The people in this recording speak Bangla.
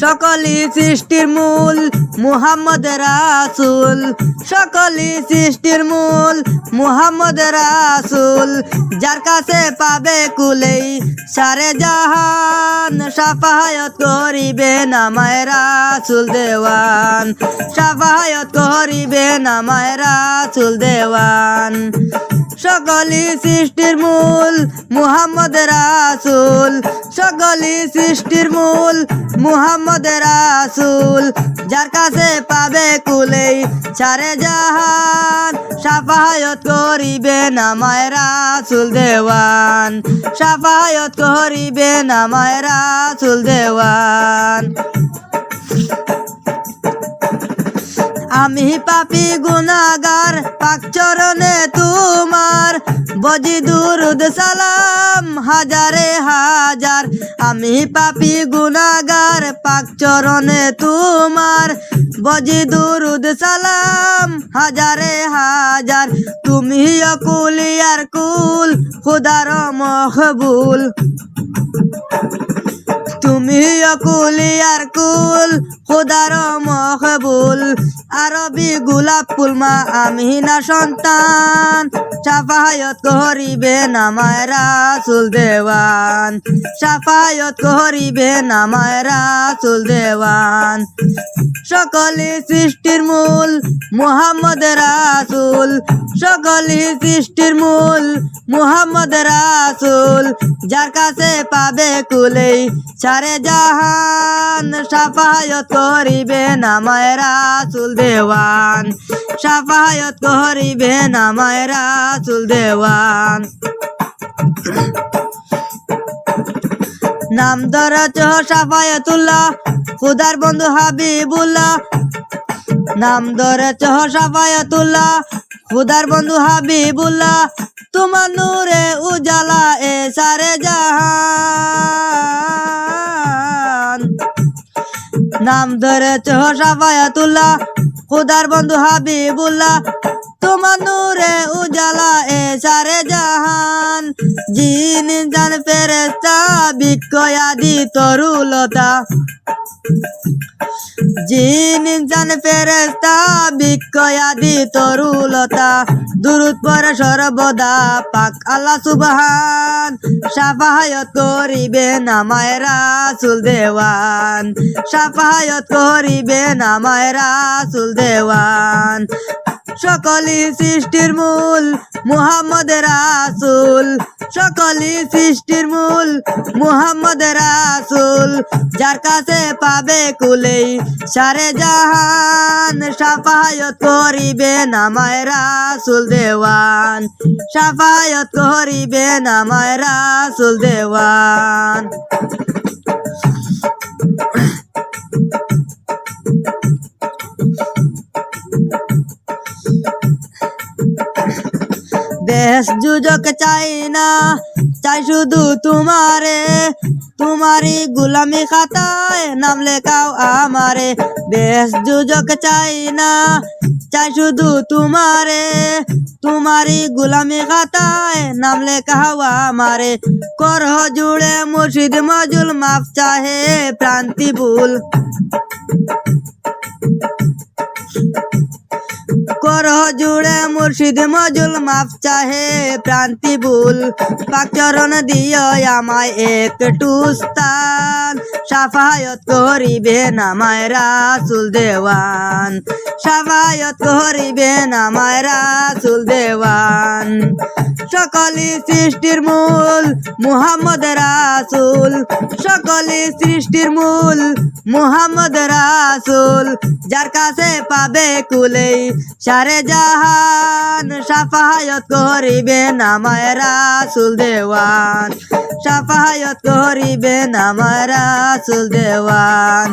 সকলি সৃষ্টির মূল, মুহাম্মদ রাসুল। সকলি সৃষ্টির মূল, মুহাম্মদ রাসুল। যার কাছে পাবে কুলেই সারে জাহান, সাফায়ত করিবে নামায় রাসুল দেওয়ান। সাফায়ত করিবে নামায় রাসুল দেওয়ান। সকলি সৃষ্টির মূল, মুহাম্মদ রাসুল। সকলি সৃষ্টির মূল, মুহাম্মদ রাসুল। যার কাছে পাবে কুলেই সারে জাহান। সাফায়ত করিবে নামায় রাসুল দেওয়ান। সাফায়ত করিবে নামায় রাসুল দেওয়ান। আমি পাপি গুনাগার, পাক চরণে তোমার। বজি দুরুদ সালাম, হাজারে হাজার। আমি পাপি গুনাগার, পাক চরণে তোমার। বজি দুরুদ সালাম, হাজারে হাজার। তুমি অকুলিয়ার কুল, খুদার মহবুল। তুমি অকুলিয়ার কুল, খুদার মহবুল। আরবি গোলাপ ফুলমা আমি না সন্তান। সাফায়ত করিবে নামায় রাসুল দেওয়ান। সাফায়ত করিবে নামায় রাসুল দেওয়ান। সকলি সৃষ্টির মূল, মুহাম্মদ রাসুল। সকলি সৃষ্টির মূল, মুহাম্মদ রাসুল। যার কাছে পাবে কুলেই সারে জাহান, সাফায়ত করিবে নামায় রাসুল দেওয়ান। সাফায়ত করিবে নামায় রাসুল দেওয়ান। নাম ধরা চহ সাফায়তুল্লাহ, খুদার বন্ধু হাবিবুল্লাহ। নাম ধরে চহ সাফায়তুল্লাহ, খুদার বন্ধু হাবিবুল্লাহ। তোমার নূরে উজালা এ সারে জাহান। নাম ধরে চহ সাফায়াতুল্লাহ খুদার বন্ধু হাবিবুল্লাহ, তোমার নূরে উজালা এ সারে জাহান। জিন জান ফেরেস্তা বিক্ষয়াদি তরুলতা। জিন জান ফেরেস্তা বিক্ষয়াদি তরুলতা। দুরুদ পরে সর্বদা পাক আল্লাহ সুবহান। সাফায়ত করিবে নামায় রাসুল দেওয়ান। সাফায়ত করিবে নামায় রাসুল দেওয়ান। সকলি সৃষ্টির মূল মুহাম্মদ রাসুল। সকলি সৃষ্টির মূল, মুহাম্মদ রাসুল। যার কাছে পাবে কুলেই সারে জাহান, সাফায়ত করিবে নামায় রাসুল দেওয়ান। সাফায়ত করিবে নামায় রাসুল দেওয়ান। দেশ যুজক চাই না, চাই শুধু তোমারে। তোমারই গুলামি খাতায় নাম লেখাও আমারে। দেশ যুজক চাই না, চাই শুধু তোমারে। তোমারই গুলামি খাতায় নাম লেখাও আমারে। করহ জুড়ে মুর্শিদ মজুল, মাফ চাহে প্রান্তি ভুল করহ জুড়ে মুর্শিদ মজুল, মাফ চাহে প্রান্তি ভুল। পাকচরণ দিয় আমায় একটু স্থান সাফায়ত করিবে নামায় রাসুল দেওয়ান। সাফায়ত করিবে নামায় রাসুল দেওয়ান। সকলি সৃষ্টির মূল, মুহাম্মদ রাসুল। সকলি সৃষ্টির মূল মুহাম্মদ রাসুল, যার কাছে পাবে কুলেই, সারে জাহান সাফায়ত করিবে নামায় রাসুল দেওয়ান, সাফায়ত করিবে নামায় রাসুল দেওয়ান।